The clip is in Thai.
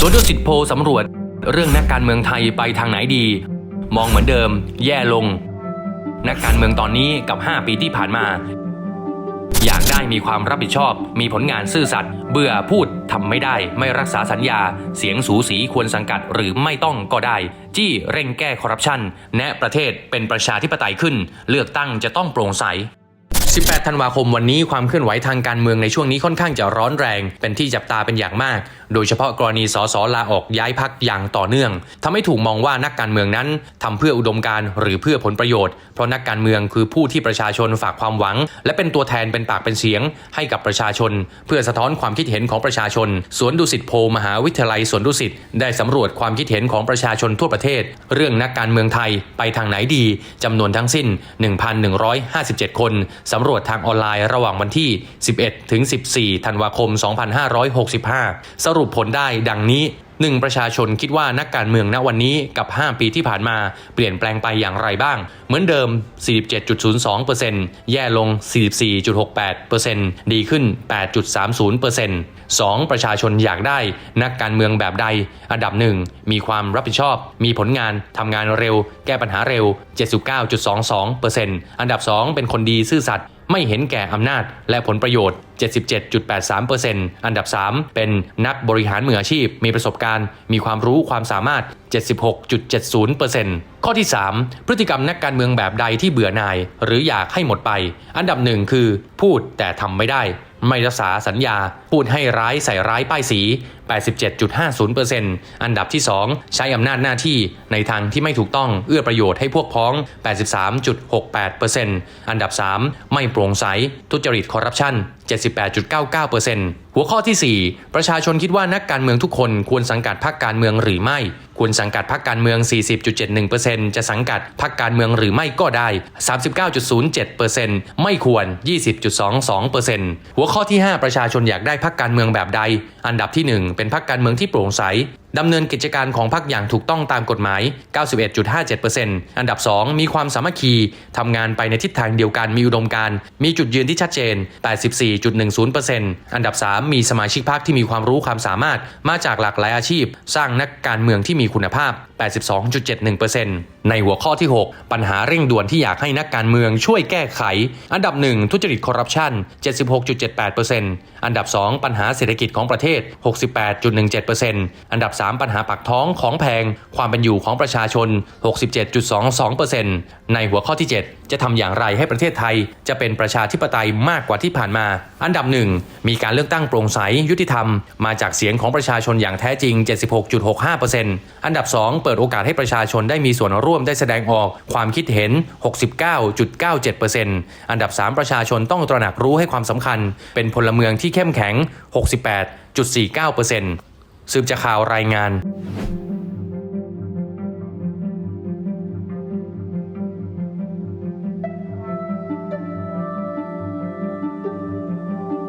สวนดุสิตโพลสำรวจเรื่องนักการเมืองไทยไปทางไหนดี มองเหมือนเดิม แย่ลง นักการเมืองตอนนี้กับ 5 ปีที่ผ่านมา อยากได้มีความรับผิดชอบ มีผลงานซื่อสัตย์เบื่อพูดทำไม่ได้ ไม่รักษาสัญญา เสียงสูสีควรสังกัดหรือไม่ต้องก็ได้ จี้เร่งแก้คอร์รัปชันแนะประเทศเป็นประชาธิปไตยขึ้น เลือกตั้งจะต้องโปร่งใส 18 ธันวาคมวันนี้ความเคลื่อนไหวทางการเมืองในช่วงนี้ค่อนข้างจะร้อนแรง เป็นที่จับตาเป็นอย่างมาก โดยเฉพาะกรณีสสลาออกย้ายพักอย่างต่อเนื่องทำให้ถูกมองว่านักการเมืองนั้นทำเพื่ออุดมการหรือเพื่อผลประโยชน์ เพราะนักการเมืองคือผู้ที่ประชาชนฝากความหวัง และเป็นตัวแทนเป็นปากเป็นเสียง ให้กับประชาชน เพื่อสะท้อนความคิดเห็นของประชาชน สวนดุสิตโพลมหาวิทยาลัยสวนดุสิตได้สำรวจความคิดเห็นของประชาชนทั่วประเทศ เรื่องนักการเมืองไทยไปทางไหนดีจำนวนทั้งสิ้น 1,157 คนสำรวจทางออนไลน์ระหว่างวันที่ 11 ถึง 14 ธันวาคม 2565 สรุปผลได้ดังนี้ 1. ประชาชนคิดว่านักการเมืองณวันนี้กับ 5 ปีที่ผ่านมาเปลี่ยนแปลงไปอย่างไรบ้าง เหมือนเดิม 47.02%แย่ลง 44.68%ดีขึ้น 8.30% 2. ประชาชนอยากได้นักการเมืองแบบใด อันดับ 1 มีความรับผิดชอบ มีผลงาน ทำงานเร็ว แก้ปัญหาเร็ว 79.22%อันดับ 2 เป็นคนดีซื่อสัตย์ ไม่เห็นแก่อำนาจและผลประโยชน์ 77.83%อันดับ 3 เป็นนักบริหารมืออาชีพ มีประสบการณ์ มีความรู้ความสามารถ 76.70%ข้อที่ 3 พฤติกรรมนักการเมืองแบบใดที่เบื่อหน่าย หรืออยากให้หมดไป อันดับหนึ่งคือ พูดแต่ทำไม่ได้ ไม่รักษาสัญญา พูดให้ร้ายใส่ร้ายป้ายสี 87.50%อันดับที่ 2 ใช้อำนาจหน้าที่ในทางที่ไม่ถูกต้องเอื้อประโยชน์ให้พวกพ้อง 83.68%อันดับ 3 ไม่โปร่งใส ทุจริตคอร์รัปชัน78.99%หัวข้อที่ 4 ประชาชนคิดว่านักการเมืองทุกคนควรสังกัดพรรคการเมืองหรือไม่ ควรสังกัดพรรคการเมือง 40.71%จะสังกัดพรรคการเมืองหรือไม่ก็ได้ 39.07%ไม่ควร 20.22%หัวข้อที่ 5 ประชาชนอยากได้พรรคการเมืองแบบใด อันดับที่ 1 เป็นพรรคการเมืองที่โปร่งใสดำเนินกิจการของพรรคอย่างถูกต้องตามกฎหมาย 91.57%อันดับ 2 มีความสามัคคีทำงานไปในทิศทางเดียวกันมีอุดมการมีจุดยืนที่ชัดเจน 84.10%อันดับ 3 มีสมาชิกพรรคที่มีความรู้ความสามารถมาจากหลากหลายอาชีพ สร้างนักการเมืองที่มีคุณภาพ82.71%ในหัวข้อที่ 6 ปัญหาเร่งด่วนที่อยากให้นักการเมืองช่วยแก้ไข อันดับ 1 ทุจริตคอร์รัปชัน76.78%อันดับ 2 ปัญหาเศรษฐกิจของประเทศ 68.17%อันดับ 3 ปัญหาปากท้องของแพง ความเป็นอยู่ของประชาชน 67.22%ในหัวข้อที่ 7 จะทำอย่างไรให้ประเทศไทย จะเป็นประชาธิปไตยมากกว่าที่ผ่านมา อันดับ 1 มีการเลือกตั้งโปร่งใสยุติธรรม มาจากเสียงของประชาชนอย่างแท้จริง 76.65%อันดับ 2เปิดโอกาสให้ประชาชนได้มีส่วนร่วมได้แสดงออกความคิดเห็น 69.97%อันดับ 3 ประชาชนต้องตระหนักรู้ให้ความสำคัญ เป็นพลเมืองที่เข้มแข็ง 68.49%สืบจากข่าวรายงาน